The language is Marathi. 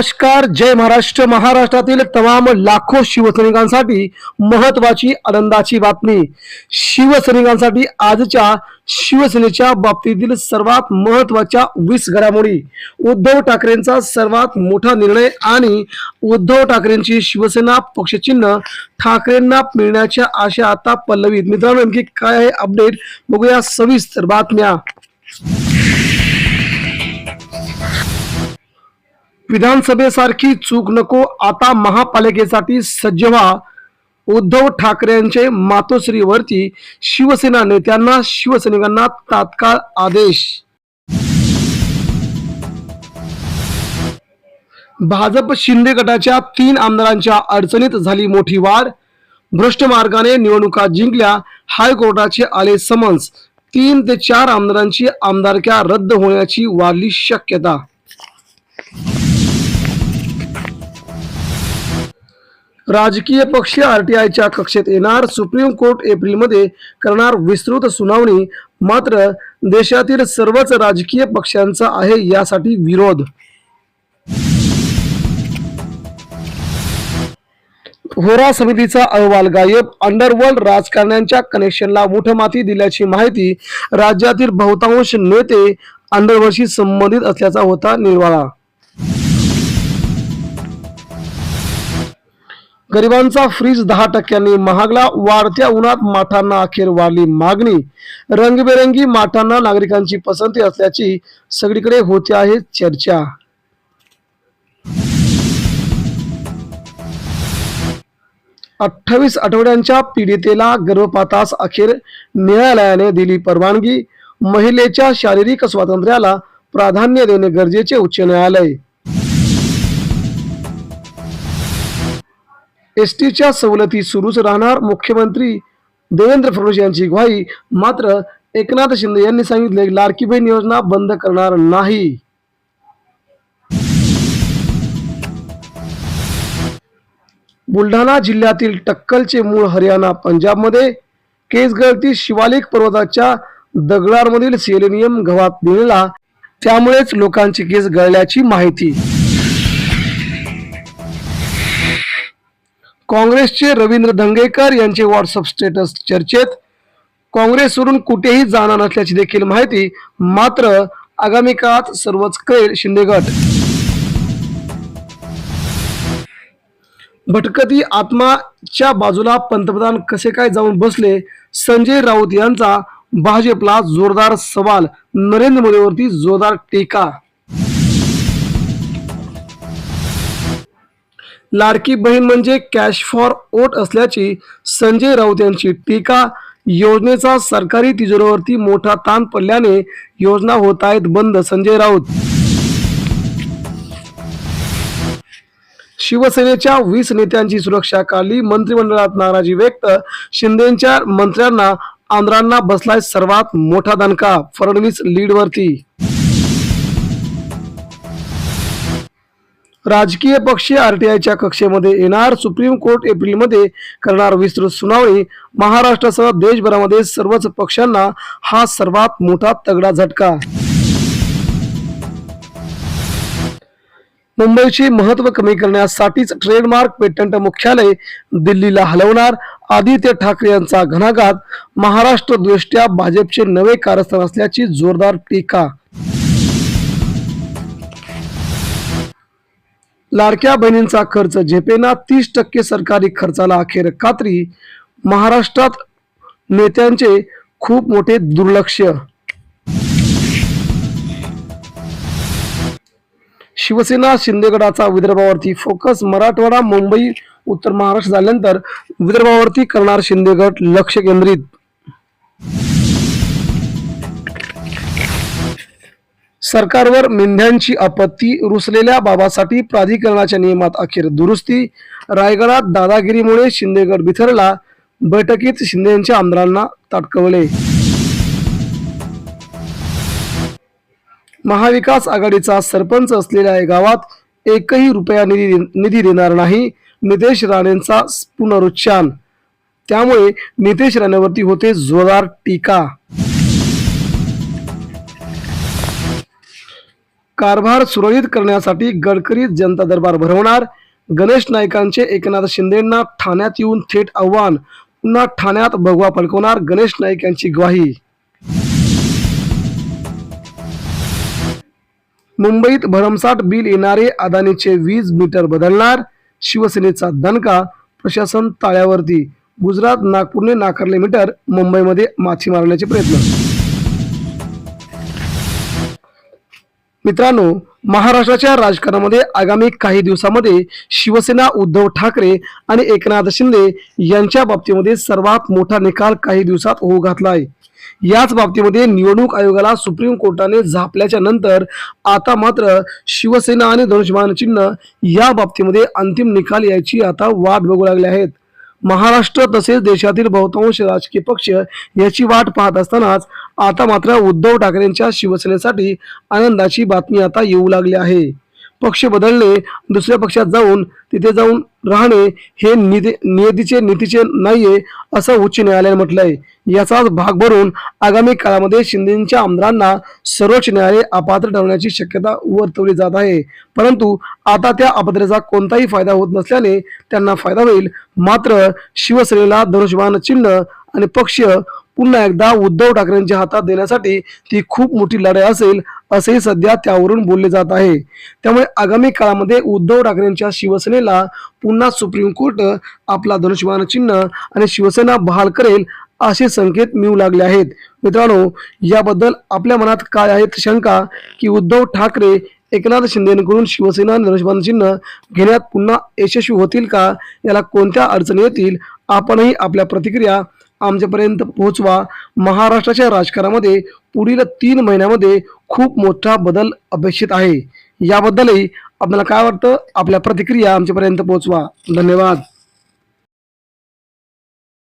नमस्कार जय महाराष्ट्र महाराष्ट्रातील तमाम लाखो शिवसैनिकांसाठी महत्वाची आनंदाची बातमी. शिवसैनिकांसाठी आजच्या शिवसेनेच्या बाबतीतील सर्वात महत्त्वाच्या वीस घडामोडी. उद्धव ठाकरेंचा सर्वात मोठा निर्णय आणि उद्धव ठाकरेंची शिवसेना पक्षचिन्ह ठाकरेंना मिळण्याच्या आशा आता पल्लवीत. मित्रांनो नेमकी काय आहे अपडेट बघूया सविस्तर बातम्या. विधानसभेसारखी चूक नको आता महापालिकेसाठी सज्ज व्हा. उद्धव ठाकरेंचे मातोश्रीवरती शिवसेना नेत्यांना शिवसैनिकांना तात्काळ आदेश. भाजप शिंदे गटाच्या तीन आमदारांच्या अडचणीत झाली मोठी वाढ. भ्रष्ट मार्गाने निवडणुका जिंकल्या हायकोर्टाचे आले समन्स. तीन ते चार आमदारांची आमदारक्या रद्द होण्याची वाढली शक्यता. राजकीय पक्ष आरटीआयच्या कक्षेत येणार. सुप्रीम कोर्ट एप्रिलमध्ये करणार विस्तृत सुनावणी. मात्र देशातील सर्वच राजकीय पक्षांचा आहे यासाठी विरोध. होरा समितीचा अहवाल गायब. अंडरवर्ल्ड राजकारण्यांच्या कनेक्शनला मुठमाती दिल्याची माहिती राज्यातील बहुतांश नेते अंडरवर्ल्डशी संबंधित असल्याचा होता निर्वाळा. गरिबांचा फ्रीज दहा टक्क्यांनी महागला वाढत्या उन्हात माठांना अखेर वाढली मागणी. रंगबेरंगी माठांना नागरिकांची पसंती असल्याची सगळीकडे होते आहे चर्चा. अठ्ठावीस आठवड्यांच्या पीडितेला गर्भपातास अखेर न्यायालयाने दिली परवानगी. महिलेच्या शारीरिक स्वातंत्र्याला प्राधान्य देणे गरजेचे उच्च न्यायालय. एस टीच्या सवलती सुरूच राहणार. मुख्यमंत्री देवेंद्र फडणवीस यांची ग्वाही. मात्र एकनाथ शिंदे यांनी सांगितले की लाडकी बहीण योजना बंद करणार नाही. बुलढाणा जिल्ह्यातील टक्कलचे मूळ हरियाणा पंजाबमध्ये केस गळती शिवालिक पर्वताच्या दगडांमधील सेलेनियम गव्हात मिळला. त्यामुळेच लोकांची केस गळल्याची माहिती काँग्रेसचे रवींद्र धंगेकर यांचे व्हॉट्सअप स्टेटस चर्चेत. काँग्रेसवरून कुठेही जाणार नसल्याची देखील माहिती मात्र आगामी काळात सर्वच कळेल शिंदे गट. भटकती आत्माच्या बाजूला पंतप्रधान कसे काय जाऊन बसले? संजय राऊत यांचा भाजपला जोरदार सवाल. नरेंद्र मोदीवरती जोरदार टीका. लाडकी बहीण म्हणजे कॅश फॉर ओट असल्याची संजय राऊत यांची टीका. योजनेचा सरकारी तिजोरीवरती मोठा ताण पडल्याने योजना होत आहेत बंद संजय राऊत. शिवसेनेच्या वीस नेत्यांची सुरक्षा काढली. मंत्रिमंडळात नाराजी व्यक्त. शिंदेच्या मंत्र्यांना आंध्रांना बसलाय सर्वात मोठा दणका फडणवीस लीडवरती राजकीय पक्ष आरटीआयच्या कक्षेमध्ये येणार. सुप्रीम कोर्ट एप्रिलमध्ये करणार विस्तृत सुनावणी. महाराष्ट्रासह देशभरामध्ये सर्वच पक्षांना हा सर्वात मोठा तगडा झटका. मुंबईचे महत्त्व कमी करण्यासाठीच ट्रेडमार्क पेटंट मुख्यालय दिल्लीला हलवणार. आदित्य ठाकरे यांचा घणाघात. महाराष्ट्र दृष्ट्या भाजपचे नवे कारस्थान असल्याची जोरदार टीका. लाडक्या बहिणींचा खर्च झेपेना तीस टक्के सरकारी खर्चाला अखेर खात्री महाराष्ट्रात नेत्यांचे खूप मोठे दुर्लक्ष. शिवसेना शिंदेगडाचा विदर्भावरती फोकस मराठवाडा मुंबई उत्तर महाराष्ट्र झाल्यानंतर विदर्भावरती करणार शिंदेगड लक्ष केंद्रित. सरकारवर मेंढ्यांची आपत्ती रुसलेल्या बाबासाठी प्राधिकरणाच्या नियमात अखेर दुरुस्ती. रायगडात दादागिरीमुळे शिंदेगड बिथरला. बैठकीत शिंदेच्या आमदारांना ताटकवले. महाविकास आघाडीचा सरपंच असलेल्या या गावात एकही रुपया निधी निधी देणार नाही. नितेश राणेंचा पुनरुच्चार. त्यामुळे नितेश राणेवरती होते जोरदार टीका. कारभार सुरळीत करण्यासाठी गडकरी जनता दरबार भरवणार. गणेश नाईकांचे एकनाथ शिंदेंना ठाण्यात येऊन थेट आव्हान. पुन्हा ठाण्यात भगवा फडकवणार गणेश नाईक यांची ग्वाही. मुंबईत भरमसाठ बिल येणारे अदानीचे वीज मीटर बदलणार. शिवसेनेचा दणका प्रशासन ताळ्यावरती. गुजरात नागपूरने नाकारले मीटर मुंबईमध्ये माछी मारण्याचे प्रयत्न. मित्रांनो महाराष्ट्राच्या राजकारणामध्ये आगामी काही दिवसामध्ये शिवसेना उद्धव ठाकरे आणि एकनाथ शिंदे यांच्या बाबतीमध्ये सर्वात मोठा निकाल काही दिवसात होऊ घातला आहे. याच बाबतीमध्ये निवडणूक आयोगाला सुप्रीम कोर्टाने झापल्याच्या नंतर आता मात्र शिवसेना आणि धनुष्यबाण चिन्ह या बाबतीमध्ये अंतिम निकाल यायची आता वाट बघू लागले आहेत. महाराष्ट्र तसेच देशातील बहुतांश राजकीय पक्ष याची वाट पाहत असतानाच आता मात्र उद्धव ठाकरेंच्या शिवसेनेसाठी आनंदाची बातमी आता येऊ लागली आहे. पक्ष बदलणे दुसऱ्या पक्षात जाऊन तिथे जाऊन राहणे हे निधी नियतीचे नीतीचे नाहीये असं उच्च न्यायालयाने म्हटलंय. याचाच भाग भरून आगामी काळामध्ये शिंदेच्या आमदारांना सर्वोच्च न्यायालय अपात्र ठरवण्याची शक्यता वर्तवली जात आहे. परंतु आता त्या अपात्रेचा कोणताही फायदा होत नसल्याने त्यांना फायदा होईल. मात्र शिवसेनेला धनुष्यबाण चिन्ह आणि पक्ष पुन्हा एकदा उद्धव ठाकरेंच्या हातात देण्यासाठी ती खूप मोठी लढाई असेल असेही सध्या त्यावरून बोलले जात आहे. त्यामुळे आगामी काळामध्ये उद्धव ठाकरेंच्या शिवसेनेला पुन्हा सुप्रीम कोर्ट आपला धनुष्यबाण चिन्ह आणि शिवसेना बहाल करेल असे संकेत मिळू लागले आहेत. मित्रांनो याबद्दल आपल्या मनात काय आहेत शंका की उद्धव ठाकरे एकनाथ शिंदेकडून शिवसेना आणि धनुष्यबाण चिन्ह घेण्यात पुन्हा यशस्वी होतील का? याला कोणत्या अडचणी येतील? आपणही आपल्या प्रतिक्रिया आमच्यापर्यंत पोहोचवा. महाराष्ट्राच्या राजकारणामध्ये पुढील तीन महिन्यामध्ये खूप मोठा बदल अपेक्षित आहे. याबद्दलही आपल्याला काय वाटतं? आपल्या प्रतिक्रिया आमच्यापर्यंत पोहोचवा. धन्यवाद.